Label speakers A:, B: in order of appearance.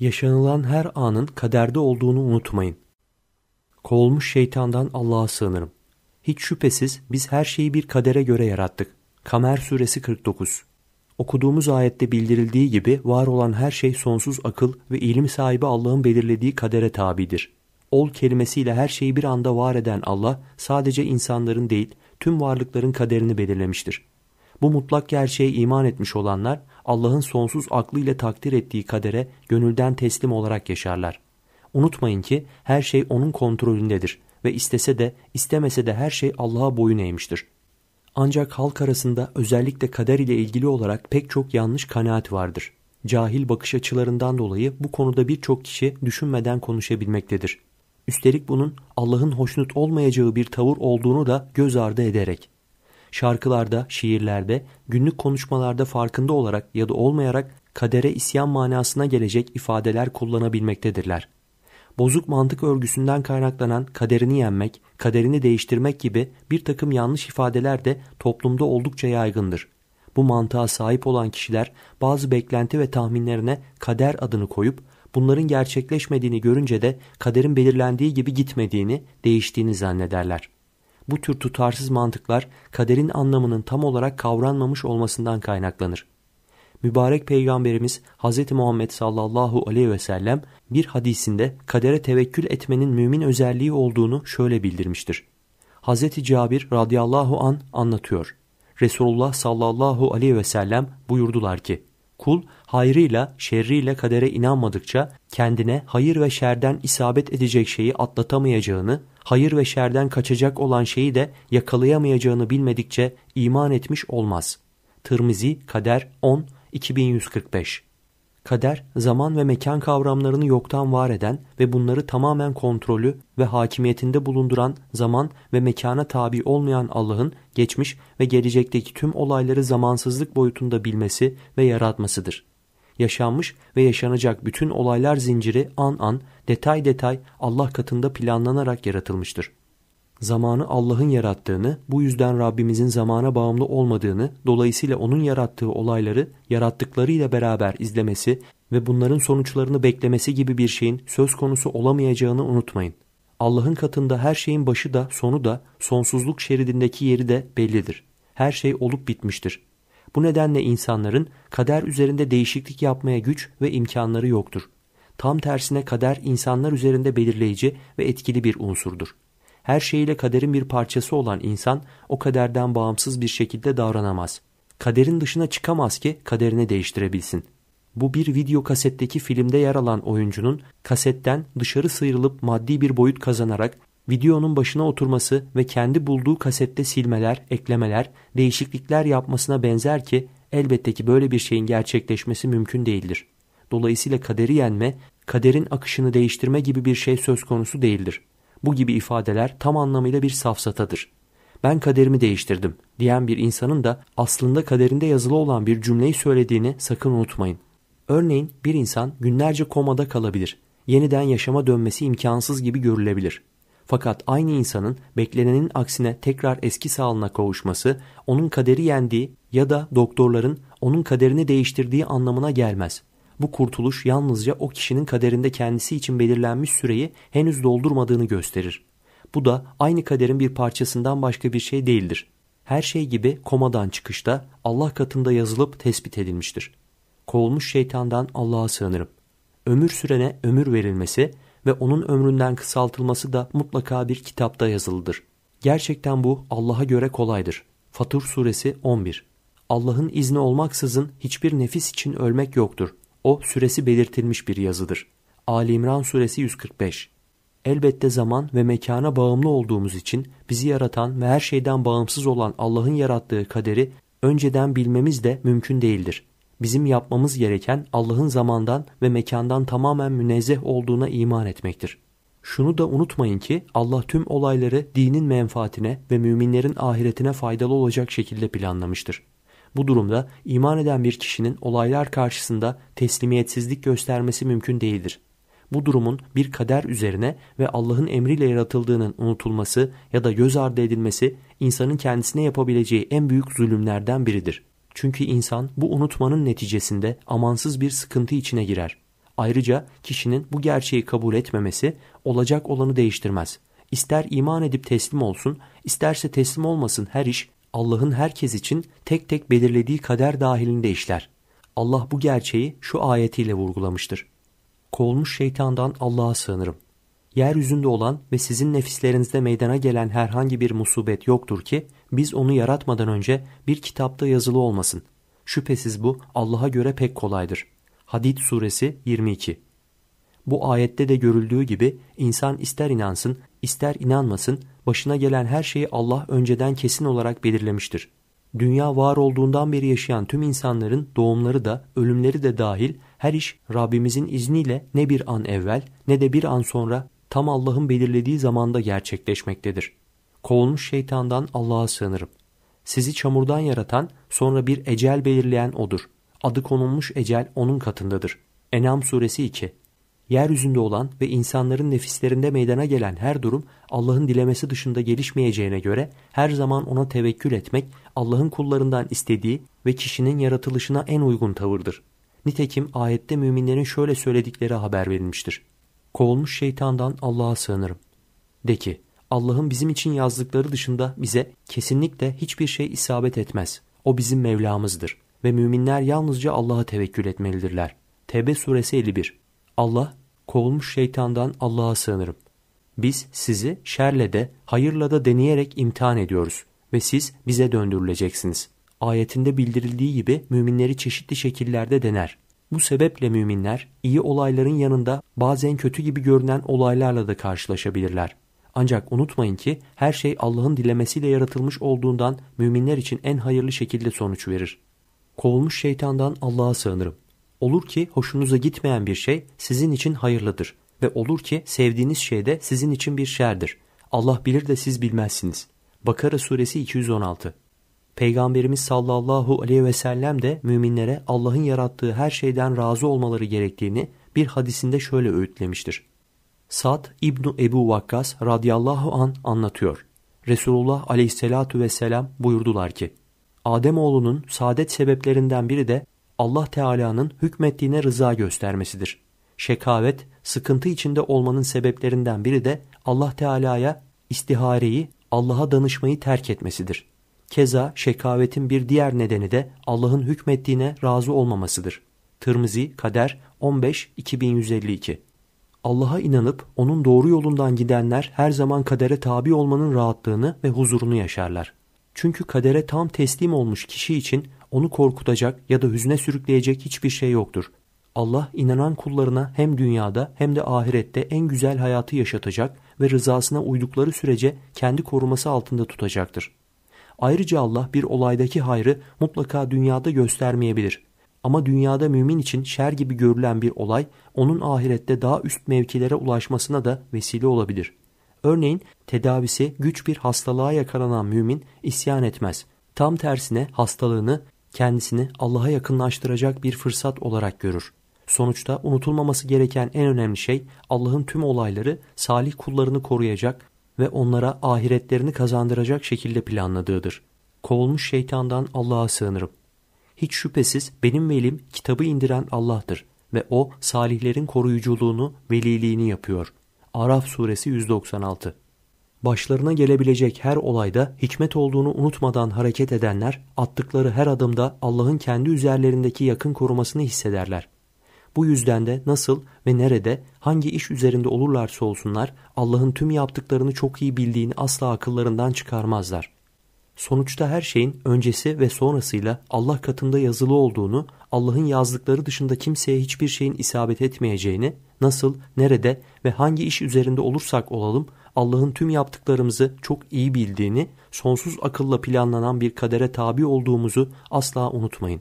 A: Yaşanılan her anın kaderde olduğunu unutmayın. Kovulmuş şeytandan Allah'a sığınırım. Hiç şüphesiz biz her şeyi bir kadere göre yarattık. Kamer suresi 49 Okuduğumuz ayette bildirildiği gibi var olan her şey sonsuz akıl ve ilim sahibi Allah'ın belirlediği kadere tabidir. Ol kelimesiyle her şeyi bir anda var eden Allah sadece insanların değil tüm varlıkların kaderini belirlemiştir. Bu mutlak gerçeğe iman etmiş olanlar Allah'ın sonsuz aklıyla takdir ettiği kadere gönülden teslim olarak yaşarlar. Unutmayın ki her şey onun kontrolündedir ve istese de istemese de her şey Allah'a boyun eğmiştir. Ancak halk arasında özellikle kader ile ilgili olarak pek çok yanlış kanaat vardır. Cahil bakış açılarından dolayı bu konuda birçok kişi düşünmeden konuşabilmektedir. Üstelik bunun Allah'ın hoşnut olmayacağı bir tavır olduğunu da göz ardı ederek. Şarkılarda, şiirlerde, günlük konuşmalarda farkında olarak ya da olmayarak kadere isyan manasına gelecek ifadeler kullanabilmektedirler. Bozuk mantık örgüsünden kaynaklanan kaderini yenmek, kaderini değiştirmek gibi bir takım yanlış ifadeler de toplumda oldukça yaygındır. Bu mantığa sahip olan kişiler bazı beklenti ve tahminlerine kader adını koyup bunların gerçekleşmediğini görünce de kaderin belirlendiği gibi gitmediğini, değiştiğini zannederler. Bu tür tutarsız mantıklar kaderin anlamının tam olarak kavranmamış olmasından kaynaklanır. Mübarek Peygamberimiz Hz. Muhammed sallallahu aleyhi ve sellem bir hadisinde kadere tevekkül etmenin mümin özelliği olduğunu şöyle bildirmiştir. Hz. Cabir radıyallahu an anlatıyor. Resulullah sallallahu aleyhi ve sellem buyurdular ki, Kul hayrıyla şerriyle kadere inanmadıkça kendine hayır ve şerden isabet edecek şeyi atlatamayacağını, hayır ve şerden kaçacak olan şeyi de yakalayamayacağını bilmedikçe iman etmiş olmaz. Tirmizi Kader 10 2145 Kader, zaman ve mekan kavramlarını yoktan var eden ve bunları tamamen kontrolü ve hakimiyetinde bulunduran zaman ve mekana tabi olmayan Allah'ın geçmiş ve gelecekteki tüm olayları zamansızlık boyutunda bilmesi ve yaratmasıdır. Yaşanmış ve yaşanacak bütün olaylar zinciri an an, detay detay Allah katında planlanarak yaratılmıştır zamanı Allah'ın yarattığını, bu yüzden Rabbimizin zamana bağımlı olmadığını, dolayısıyla onun yarattığı olayları yarattıklarıyla beraber izlemesi ve bunların sonuçlarını beklemesi gibi bir şeyin söz konusu olamayacağını unutmayın. Allah'ın katında her şeyin başı da sonu da sonsuzluk şeridindeki yeri de bellidir. Her şey olup bitmiştir. Bu nedenle insanların kader üzerinde değişiklik yapmaya güç ve imkanları yoktur. Tam tersine kader insanlar üzerinde belirleyici ve etkili bir unsurdur her şeyiyle kaderin bir parçası olan insan o kaderden bağımsız bir şekilde davranamaz. Kaderin dışına çıkamaz ki kaderini değiştirebilsin. Bu bir video kasetteki filmde yer alan oyuncunun kasetten dışarı sıyrılıp maddi bir boyut kazanarak videonun başına oturması ve kendi bulduğu kasette silmeler, eklemeler, değişiklikler yapmasına benzer ki elbette ki böyle bir şeyin gerçekleşmesi mümkün değildir. Dolayısıyla kaderi yenme, kaderin akışını değiştirme gibi bir şey söz konusu değildir. Bu gibi ifadeler tam anlamıyla bir safsatadır. Ben kaderimi değiştirdim diyen bir insanın da aslında kaderinde yazılı olan bir cümleyi söylediğini sakın unutmayın. Örneğin bir insan günlerce komada kalabilir. Yeniden yaşama dönmesi imkansız gibi görülebilir. Fakat aynı insanın beklenenin aksine tekrar eski sağlığına kavuşması onun kaderi yendiği ya da doktorların onun kaderini değiştirdiği anlamına gelmez. Bu kurtuluş yalnızca o kişinin kaderinde kendisi için belirlenmiş süreyi henüz doldurmadığını gösterir. Bu da aynı kaderin bir parçasından başka bir şey değildir. Her şey gibi komadan çıkışta Allah katında yazılıp tespit edilmiştir. Kovulmuş şeytandan Allah'a sığınırım. Ömür sürene ömür verilmesi ve onun ömründen kısaltılması da mutlaka bir kitapta yazılıdır. Gerçekten bu Allah'a göre kolaydır. Fatur suresi 11 Allah'ın izni olmaksızın hiçbir nefis için ölmek yoktur. O süresi belirtilmiş bir yazıdır. Ali İmran suresi 145 Elbette zaman ve mekana bağımlı olduğumuz için bizi yaratan ve her şeyden bağımsız olan Allah'ın yarattığı kaderi önceden bilmemiz de mümkün değildir. Bizim yapmamız gereken Allah'ın zamandan ve mekandan tamamen münezzeh olduğuna iman etmektir. Şunu da unutmayın ki Allah tüm olayları dinin menfaatine ve müminlerin ahiretine faydalı olacak şekilde planlamıştır. Bu durumda iman eden bir kişinin olaylar karşısında teslimiyetsizlik göstermesi mümkün değildir. Bu durumun bir kader üzerine ve Allah'ın emriyle yaratıldığının unutulması ya da göz ardı edilmesi insanın kendisine yapabileceği en büyük zulümlerden biridir. Çünkü insan bu unutmanın neticesinde amansız bir sıkıntı içine girer. Ayrıca kişinin bu gerçeği kabul etmemesi olacak olanı değiştirmez. İster iman edip teslim olsun, isterse teslim olmasın her iş Allah'ın herkes için tek tek belirlediği kader dahilinde işler. Allah bu gerçeği şu ayetiyle vurgulamıştır. Kovulmuş şeytandan Allah'a sığınırım. Yeryüzünde olan ve sizin nefislerinizde meydana gelen herhangi bir musibet yoktur ki biz onu yaratmadan önce bir kitapta yazılı olmasın. Şüphesiz bu Allah'a göre pek kolaydır. Hadid suresi 22 Bu ayette de görüldüğü gibi insan ister inansın ister inanmasın başına gelen her şeyi Allah önceden kesin olarak belirlemiştir. Dünya var olduğundan beri yaşayan tüm insanların doğumları da ölümleri de dahil her iş Rabbimizin izniyle ne bir an evvel ne de bir an sonra tam Allah'ın belirlediği zamanda gerçekleşmektedir. Kovulmuş şeytandan Allah'a sığınırım. Sizi çamurdan yaratan sonra bir ecel belirleyen O'dur. Adı konulmuş ecel O'nun katındadır. Enam suresi 2 Yeryüzünde olan ve insanların nefislerinde meydana gelen her durum Allah'ın dilemesi dışında gelişmeyeceğine göre her zaman ona tevekkül etmek Allah'ın kullarından istediği ve kişinin yaratılışına en uygun tavırdır. Nitekim ayette müminlerin şöyle söyledikleri haber verilmiştir. Kovulmuş şeytandan Allah'a sığınırım. De ki, Allah'ın bizim için yazdıkları dışında bize kesinlikle hiçbir şey isabet etmez. O bizim Mevlamızdır ve müminler yalnızca Allah'a tevekkül etmelidirler. Tevbe suresi 51 Allah, kovulmuş şeytandan Allah'a sığınırım. Biz sizi şerle de hayırla da deneyerek imtihan ediyoruz ve siz bize döndürüleceksiniz. Ayetinde bildirildiği gibi müminleri çeşitli şekillerde dener. Bu sebeple müminler iyi olayların yanında bazen kötü gibi görünen olaylarla da karşılaşabilirler. Ancak unutmayın ki her şey Allah'ın dilemesiyle yaratılmış olduğundan müminler için en hayırlı şekilde sonuç verir. Kovulmuş şeytandan Allah'a sığınırım. Olur ki hoşunuza gitmeyen bir şey sizin için hayırlıdır ve olur ki sevdiğiniz şey de sizin için bir şerdir. Allah bilir de siz bilmezsiniz. Bakara suresi 216 Peygamberimiz sallallahu aleyhi ve sellem de müminlere Allah'ın yarattığı her şeyden razı olmaları gerektiğini bir hadisinde şöyle öğütlemiştir. Sad İbnu Ebu Vakkas radıyallahu an anlatıyor. Resulullah aleyhissalatu vesselam buyurdular ki, Ademoğlunun saadet sebeplerinden biri de Allah Teala'nın hükmettiğine rıza göstermesidir. Şekavet, sıkıntı içinde olmanın sebeplerinden biri de Allah Teala'ya istihareyi, Allah'a danışmayı terk etmesidir. Keza şekavetin bir diğer nedeni de Allah'ın hükmettiğine razı olmamasıdır. Tirmizi Kader 15-2152 Allah'a inanıp onun doğru yolundan gidenler her zaman kadere tabi olmanın rahatlığını ve huzurunu yaşarlar. Çünkü kadere tam teslim olmuş kişi için onu korkutacak ya da hüzne sürükleyecek hiçbir şey yoktur. Allah inanan kullarına hem dünyada hem de ahirette en güzel hayatı yaşatacak ve rızasına uydukları sürece kendi koruması altında tutacaktır. Ayrıca Allah bir olaydaki hayrı mutlaka dünyada göstermeyebilir. Ama dünyada mümin için şer gibi görülen bir olay onun ahirette daha üst mevkilere ulaşmasına da vesile olabilir. Örneğin tedavisi güç bir hastalığa yakalanan mümin isyan etmez. Tam tersine hastalığını kendisini Allah'a yakınlaştıracak bir fırsat olarak görür. Sonuçta unutulmaması gereken en önemli şey Allah'ın tüm olayları salih kullarını koruyacak ve onlara ahiretlerini kazandıracak şekilde planladığıdır. Kovulmuş şeytandan Allah'a sığınırım. Hiç şüphesiz benim velim kitabı indiren Allah'tır ve o salihlerin koruyuculuğunu, veliliğini yapıyor. Araf suresi 196 Başlarına gelebilecek her olayda hikmet olduğunu unutmadan hareket edenler attıkları her adımda Allah'ın kendi üzerlerindeki yakın korumasını hissederler. Bu yüzden de nasıl ve nerede hangi iş üzerinde olurlarsa olsunlar Allah'ın tüm yaptıklarını çok iyi bildiğini asla akıllarından çıkarmazlar. Sonuçta her şeyin öncesi ve sonrasıyla Allah katında yazılı olduğunu, Allah'ın yazdıkları dışında kimseye hiçbir şeyin isabet etmeyeceğini, nasıl, nerede ve hangi iş üzerinde olursak olalım Allah'ın tüm yaptıklarımızı çok iyi bildiğini, sonsuz akılla planlanan bir kadere tabi olduğumuzu asla unutmayın.